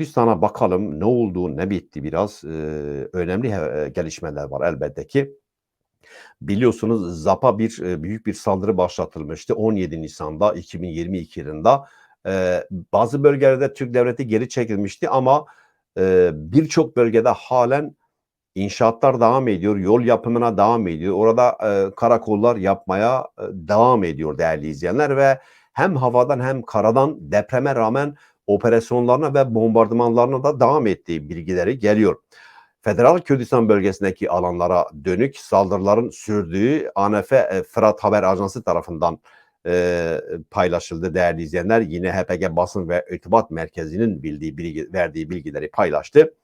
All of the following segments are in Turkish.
Gürcistan'a bakalım ne oldu, ne bitti biraz. Ee, önemli e, gelişmeler var elbette ki. Biliyorsunuz ZAP'a bir e, büyük bir saldırı başlatılmıştı 17 Nisan'da 2022 yılında. Ee, bazı bölgelerde Türk devleti geri çekilmişti ama e, birçok bölgede halen inşaatlar devam ediyor, yol yapımına devam ediyor. Orada e, karakollar yapmaya e, devam ediyor değerli izleyenler ve hem havadan hem karadan depreme rağmen operasyonlarına ve bombardımanlarına da devam ettiği bilgileri geliyor. Federal Kürdistan bölgesindeki alanlara dönük saldırıların sürdüğü ANF e, Fırat Haber Ajansı tarafından e, paylaşıldı değerli izleyenler. Yine HPG Basın ve İrtibat Merkezi'nin bildiği bilgi, verdiği bilgileri paylaştı.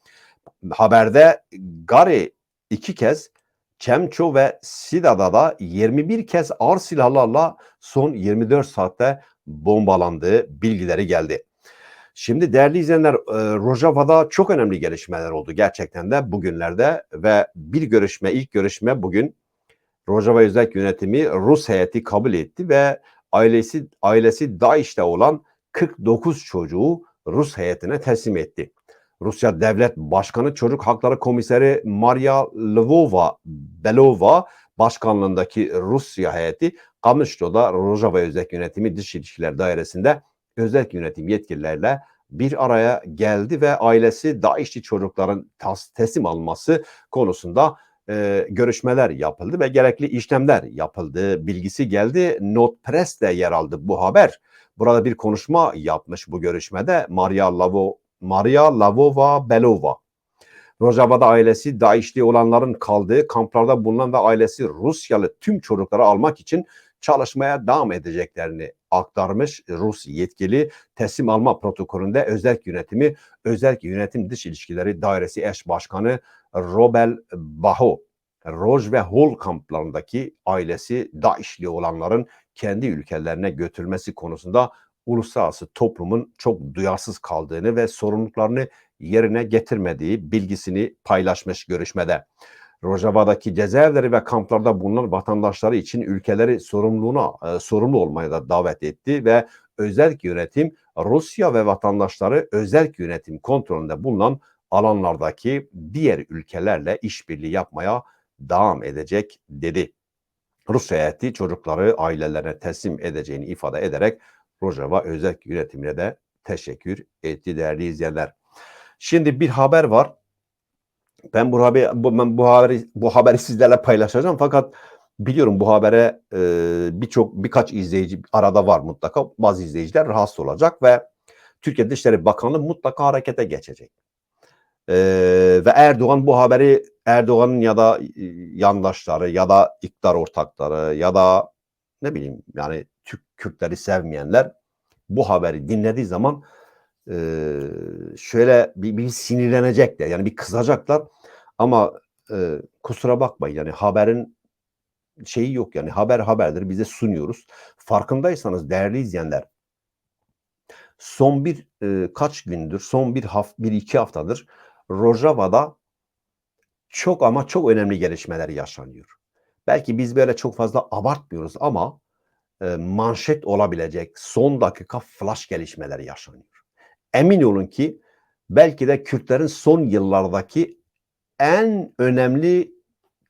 Haberde Gari iki kez Çemço ve Sida'da da 21 kez ağır silahlarla son 24 saatte bombalandığı bilgileri geldi. Şimdi değerli izleyenler e, Rojava'da çok önemli gelişmeler oldu gerçekten de bugünlerde ve bir görüşme ilk görüşme bugün Rojava Özel Yönetimi Rus heyeti kabul etti ve ailesi ailesi DAEŞ'te olan 49 çocuğu Rus heyetine teslim etti. Rusya Devlet Başkanı Çocuk Hakları Komiseri Maria Lvova Belova başkanlığındaki Rusya heyeti Kamışlo'da Rojava Özel Yönetimi Dış İlişkiler Dairesi'nde özel yönetim yetkililerle bir araya geldi ve ailesi DAEŞ'li çocukların teslim alması konusunda e, görüşmeler yapıldı ve gerekli işlemler yapıldı. Bilgisi geldi. Notpress'te yer aldı bu haber. Burada bir konuşma yapmış bu görüşmede Maria Lavo Maria Lavova Belova. Rojava'da ailesi DAEŞ'li olanların kaldığı kamplarda bulunan ve ailesi Rusyalı tüm çocukları almak için çalışmaya devam edeceklerini aktarmış Rus yetkili teslim alma protokolünde özel yönetimi özel yönetim dış ilişkileri dairesi eş başkanı Robel Baho Roj ve Hol kamplarındaki ailesi DAEŞ'li olanların kendi ülkelerine götürülmesi konusunda uluslararası toplumun çok duyarsız kaldığını ve sorumluluklarını yerine getirmediği bilgisini paylaşmış görüşmede. Rojava'daki cezaevleri ve kamplarda bulunan vatandaşları için ülkeleri sorumluluğuna e, sorumlu olmaya da davet etti ve özel yönetim Rusya ve vatandaşları özel yönetim kontrolünde bulunan alanlardaki diğer ülkelerle işbirliği yapmaya devam edecek dedi. Rus heyeti çocukları ailelerine teslim edeceğini ifade ederek Rojava özel yönetimine de teşekkür etti değerli izleyenler. Şimdi bir haber var. Ben bu haberi bu, ben bu haberi bu haberi sizlerle paylaşacağım fakat biliyorum bu habere e, birçok birkaç izleyici arada var mutlaka. Bazı izleyiciler rahatsız olacak ve Türkiye Dışişleri Bakanlığı mutlaka harekete geçecek. E, ve Erdoğan bu haberi Erdoğan'ın ya da yandaşları ya da iktidar ortakları ya da ne bileyim yani Türk Kürtleri sevmeyenler bu haberi dinlediği zaman e, şöyle bir, bir sinirlenecekler yani bir kızacaklar ama e, kusura bakmayın yani haberin şeyi yok yani haber haberdir bize sunuyoruz. Farkındaysanız değerli izleyenler son bir e, kaç gündür son bir haft bir iki haftadır Rojava'da çok ama çok önemli gelişmeler yaşanıyor. Belki biz böyle çok fazla abartmıyoruz ama e, manşet olabilecek son dakika flash gelişmeler yaşanıyor. Emin olun ki belki de Kürtlerin son yıllardaki en önemli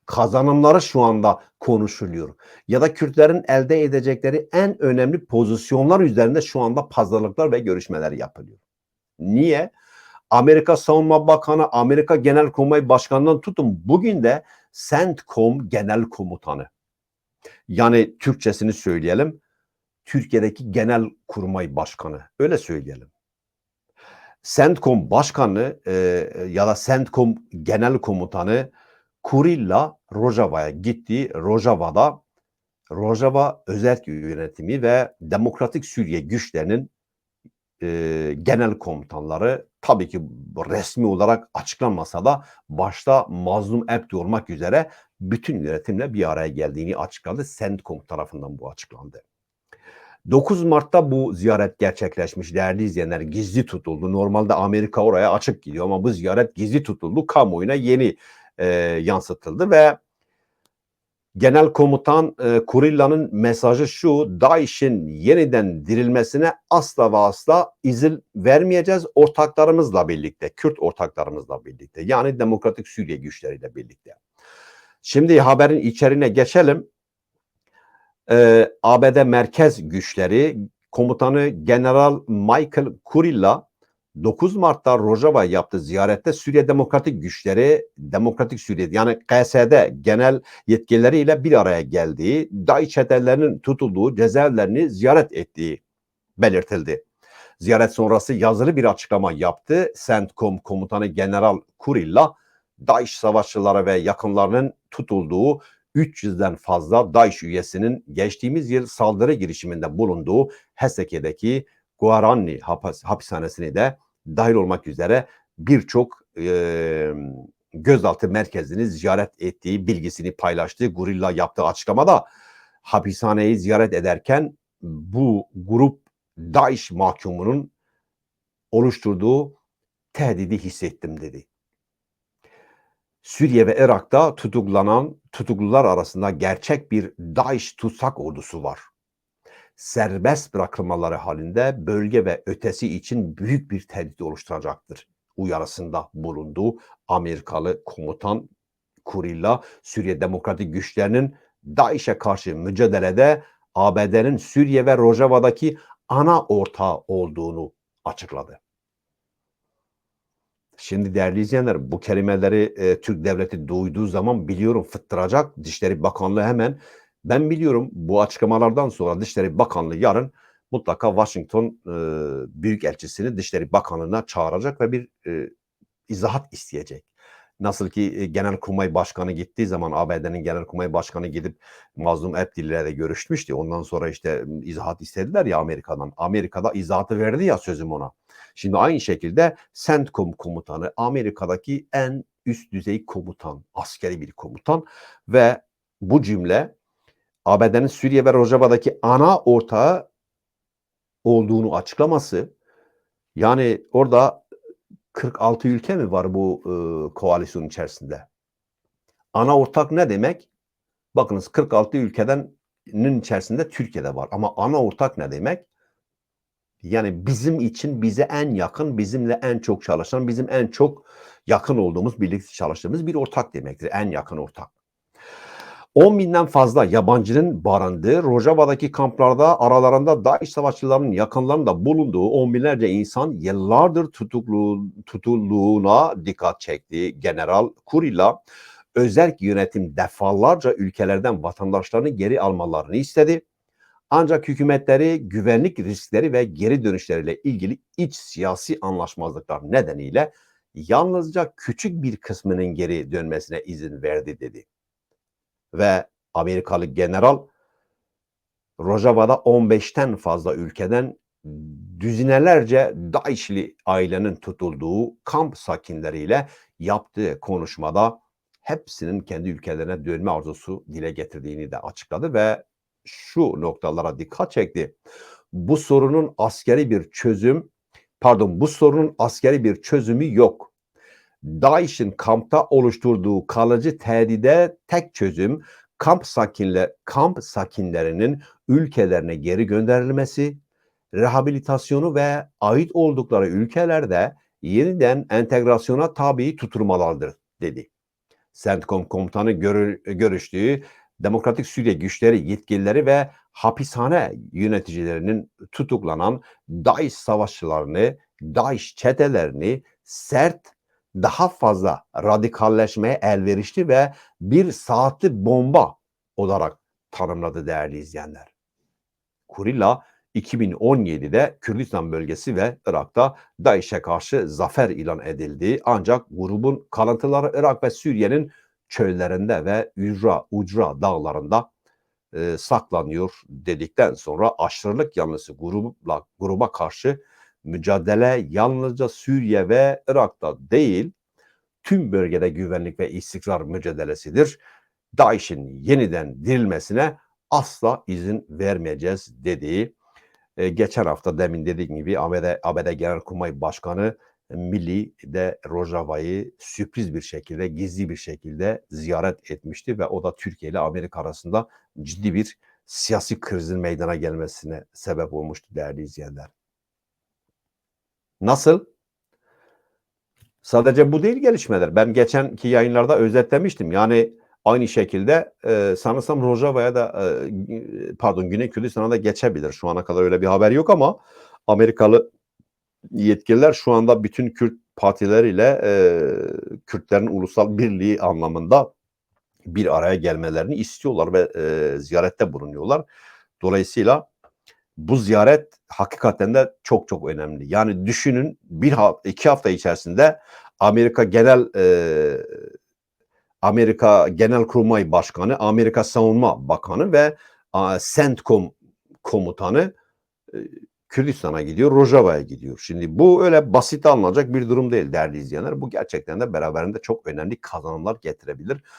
kazanımları şu anda konuşuluyor. Ya da Kürtlerin elde edecekleri en önemli pozisyonlar üzerinde şu anda pazarlıklar ve görüşmeler yapılıyor. Niye? Amerika Savunma Bakanı, Amerika Genelkurmay Başkanı'ndan tutun bugün de CENTCOM Genel Komutanı. Yani Türkçesini söyleyelim. Türkiye'deki Genel Kurmay Başkanı. Öyle söyleyelim. CENTCOM Başkanı e, ya da CENTCOM Genel Komutanı Kurilla Rojava'ya gitti. Rojava'da Rojava Özel Yönetimi ve Demokratik Suriye güçlerinin e, genel komutanları tabii ki resmi olarak açıklanmasa da başta Mazlum Ebdi olmak üzere bütün yönetimle bir araya geldiğini açıkladı. CENTCOM tarafından bu açıklandı. 9 Mart'ta bu ziyaret gerçekleşmiş değerli izleyenler gizli tutuldu. Normalde Amerika oraya açık gidiyor ama bu ziyaret gizli tutuldu. Kamuoyuna yeni e, yansıtıldı ve Genel Komutan e, Kurilla'nın mesajı şu, DAEŞ'in yeniden dirilmesine asla ve asla izin vermeyeceğiz ortaklarımızla birlikte, Kürt ortaklarımızla birlikte. Yani Demokratik Suriye güçleriyle birlikte. Şimdi haberin içeriğine geçelim. Ee, ABD merkez güçleri komutanı General Michael Kurilla 9 Mart'ta Rojava yaptığı ziyarette Suriye Demokratik Güçleri, Demokratik Suriye yani KSD genel yetkilileriyle bir araya geldiği, DAEŞ çetelerinin tutulduğu cezaevlerini ziyaret ettiği belirtildi. Ziyaret sonrası yazılı bir açıklama yaptı. CENTCOM komutanı General Kurilla, DAEŞ savaşçıları ve yakınlarının tutulduğu 300'den fazla DAEŞ üyesinin geçtiğimiz yıl saldırı girişiminde bulunduğu Heseke'deki Guarani hapishanesini de dahil olmak üzere birçok e, gözaltı merkezini ziyaret ettiği bilgisini paylaştığı Gurilla yaptığı açıklamada hapishaneyi ziyaret ederken bu grup DAEŞ mahkumunun oluşturduğu tehdidi hissettim dedi. Suriye ve Irak'ta tutuklanan tutuklular arasında gerçek bir DAEŞ tutsak ordusu var serbest bırakılmaları halinde bölge ve ötesi için büyük bir tehdit oluşturacaktır. Uyarısında bulunduğu Amerikalı komutan Kurilla Suriye Demokratik Güçlerinin DAEŞ'e karşı mücadelede ABD'nin Suriye ve Rojava'daki ana ortağı olduğunu açıkladı. Şimdi değerli izleyenler bu kelimeleri e, Türk devleti duyduğu zaman biliyorum fıttıracak. Dışişleri Bakanlığı hemen ben biliyorum bu açıklamalardan sonra Dışişleri Bakanlığı yarın mutlaka Washington e, Büyükelçisini Dışişleri Bakanlığı'na çağıracak ve bir e, izahat isteyecek. Nasıl ki e, Genelkurmay Başkanı gittiği zaman ABD'nin Genelkurmay Başkanı gidip Mazlum Ebdil ile de görüşmüştü. Ondan sonra işte izahat istediler ya Amerika'dan. Amerika'da izahatı verdi ya sözüm ona. Şimdi aynı şekilde CENTCOM komutanı Amerika'daki en üst düzey komutan, askeri bir komutan ve bu cümle ABD'nin Suriye ve Rojava'daki ana ortağı olduğunu açıklaması yani orada 46 ülke mi var bu e, koalisyon içerisinde? Ana ortak ne demek? Bakınız 46 ülkedenin içerisinde Türkiye'de var ama ana ortak ne demek? Yani bizim için bize en yakın, bizimle en çok çalışan, bizim en çok yakın olduğumuz, birlikte çalıştığımız bir ortak demektir. En yakın ortak. 10 binden fazla yabancının barındığı Rojava'daki kamplarda aralarında DAEŞ savaşçılarının yakınlarında bulunduğu on binlerce insan yıllardır tutuklu, tutulduğuna dikkat çekti. General Kurilla özel yönetim defalarca ülkelerden vatandaşlarını geri almalarını istedi. Ancak hükümetleri güvenlik riskleri ve geri dönüşleriyle ilgili iç siyasi anlaşmazlıklar nedeniyle yalnızca küçük bir kısmının geri dönmesine izin verdi dedi ve Amerikalı general Rojava'da 15'ten fazla ülkeden düzinelerce DAEŞ'li ailenin tutulduğu kamp sakinleriyle yaptığı konuşmada hepsinin kendi ülkelerine dönme arzusu dile getirdiğini de açıkladı ve şu noktalara dikkat çekti. Bu sorunun askeri bir çözüm, pardon bu sorunun askeri bir çözümü yok. DAEŞ'in kampta oluşturduğu kalıcı tehdide tek çözüm kamp sakinle kamp sakinlerinin ülkelerine geri gönderilmesi, rehabilitasyonu ve ait oldukları ülkelerde yeniden entegrasyona tabi tutulmalardır dedi. CENTCOM komutanı görü, görüştüğü Demokratik Suriye güçleri yetkilileri ve hapishane yöneticilerinin tutuklanan DAEŞ savaşçılarını, DAEŞ çetelerini sert daha fazla radikalleşmeye elverişli ve bir saatli bomba olarak tanımladı değerli izleyenler. Kurilla 2017'de Kürdistan bölgesi ve Irak'ta DAEŞ'e karşı zafer ilan edildi. Ancak grubun kalıntıları Irak ve Suriye'nin çöllerinde ve Ücra, Ucra dağlarında e, saklanıyor dedikten sonra aşırılık yanlısı grupla, gruba karşı mücadele yalnızca Suriye ve Irak'ta değil, tüm bölgede güvenlik ve istikrar mücadelesidir. DAEŞ'in yeniden dirilmesine asla izin vermeyeceğiz dediği e, geçen hafta demin dediğim gibi ABD, ABD Genelkurmay Başkanı Milli de Rojava'yı sürpriz bir şekilde, gizli bir şekilde ziyaret etmişti ve o da Türkiye ile Amerika arasında ciddi bir siyasi krizin meydana gelmesine sebep olmuştu değerli izleyenler. Nasıl? Sadece bu değil gelişmeler. Ben geçenki yayınlarda özetlemiştim. Yani aynı şekilde e, sanırsam Rojava'ya da e, pardon Güney Kürdistan'a da geçebilir. Şu ana kadar öyle bir haber yok ama Amerikalı yetkililer şu anda bütün Kürt partileriyle e, Kürtlerin ulusal birliği anlamında bir araya gelmelerini istiyorlar ve e, ziyarette bulunuyorlar. Dolayısıyla bu ziyaret hakikaten de çok çok önemli. Yani düşünün bir ha- iki hafta içerisinde Amerika Genel e, Amerika Genelkurmay Başkanı, Amerika Savunma Bakanı ve a, CENTCOM komutanı e, Kürdistan'a gidiyor, Rojava'ya gidiyor. Şimdi bu öyle basit alınacak bir durum değil değerli izleyenler. Bu gerçekten de beraberinde çok önemli kazanımlar getirebilir.